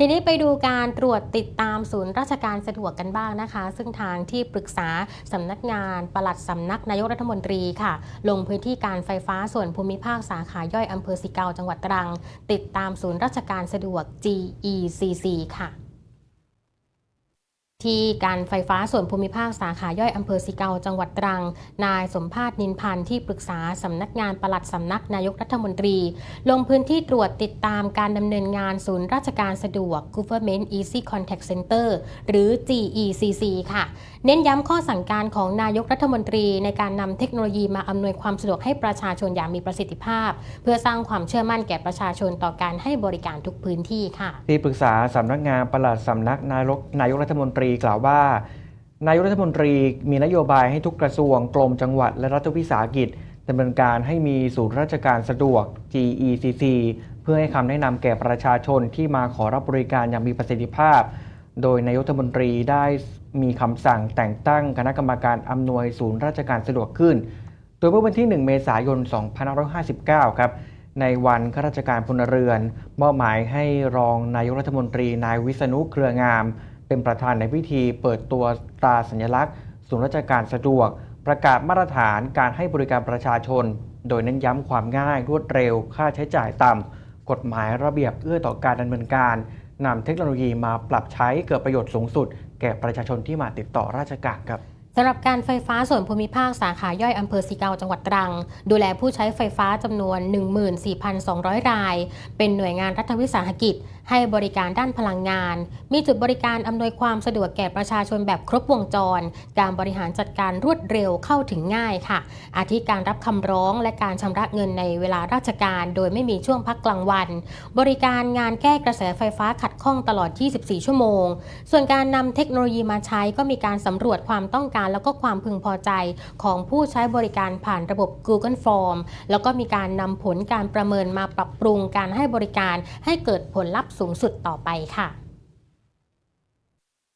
ทีนี้ไปดูการตรวจติดตามศูนย์ราชการสะดวกกันบ้างนะคะ ซึ่งทางที่ปรึกษาสำนักงานปลัดสำนักนายกรัฐมนตรีค่ะ ลงพื้นที่การไฟฟ้าส่วนภูมิภาคสาขาย่อยอำเภอสิเกาจังหวัดตรัง ติดตามศูนย์ราชการสะดวก GECC ค่ะ ที่การไฟฟ้าส่วนภูมิภาคสาขาย่อยอำเภอสิเกาจังหวัดตรัง นายสมภาษณ์นินพันธ์ที่ปรึกษาสำนักงานปลัดสำนักนายกรัฐมนตรี ลงพื้นที่ตรวจติดตามการดำเนินงานศูนย์ราชการสะดวก Government Easy Contact Center หรือ GECC ค่ะ เน้นย้ำข้อสั่งการของนายกรัฐมนตรีในการนำเทคโนโลยีมาอำนวยความสะดวกให้ประชาชนอย่างมีประสิทธิภาพ เพื่อสร้างความเชื่อมั่นแก่ประชาชนต่อการให้บริการทุกพื้นที่ค่ะที่ปรึกษาสำนักงานปลัดสำนักนายกนายกรัฐมนตรีรีกล่าวว่านายกรัฐมนตรีมีนโยบายให้ทุกกระทรวงกรมจังหวัดและรัฐวิสาหกิจดำเนินการให้มีศูนย์ราชการสะดวก GECC เพื่อให้คำแนะนำแก่ประชาชนที่มาขอรับบริการอย่างมีประสิทธิภาพ โดยนายกรัฐมนตรีได้มีคำสั่งแต่งตั้งคณะกรรมการอำนวยศูนย์ราชการสะดวกขึ้น โดยเมื่อวันที่ 1 เมษายน 2559 ครับ ในวันข้าราชการพลเรือนมอบหมายให้รองนายกรัฐมนตรีนายวิษณุเครืองาม เป็นประธานในพิธีเปิดตัวตราสัญลักษณ์ศูนย์ราชการสะดวก ประกาศมาตรฐานการให้บริการประชาชน โดยเน้นย้ำความง่ายรวดเร็ว ค่าใช้จ่ายต่ำกฎหมายระเบียบเอื้อต่อการดำเนินการนำเทคโนโลยีมาปรับใช้เกิดประโยชน์สูงสุด แก่ประชาชนที่มาติดต่อราชการครับ สำหรับการไฟฟ้าส่วนภูมิภาคสาขาย่อยอำเภอสีเกาจังหวัดตรัง ดูแลผู้ใช้ไฟฟ้าจำนวน 14,200 ราย เป็นหน่วยงานรัฐวิสาหกิจ ให้บริการด้านพลังงาน มีจุดบริการอำนวยความสะดวกแก่ประชาชนแบบครบวงจร การบริหารจัดการรวดเร็วเข้าถึงง่ายค่ะ อาทิการรับคำร้องและการชำระเงินในเวลาราชการ โดยไม่มีช่วงพักกลางวัน บริการงานแก้กระแสไฟฟ้าขัดข้องตลอด 24 ชั่วโมง ส่วนการนำเทคโนโลยีมาใช้ก็มีการสำรวจความต้องการแล้วก็ความพึงพอใจของผู้ใช้บริการผ่านระบบ Google Form แล้วก็มีการนำผลการประเมินมาปรับปรุงการให้บริการให้เกิดผลลัพธ์สูงสุดต่อไปค่ะ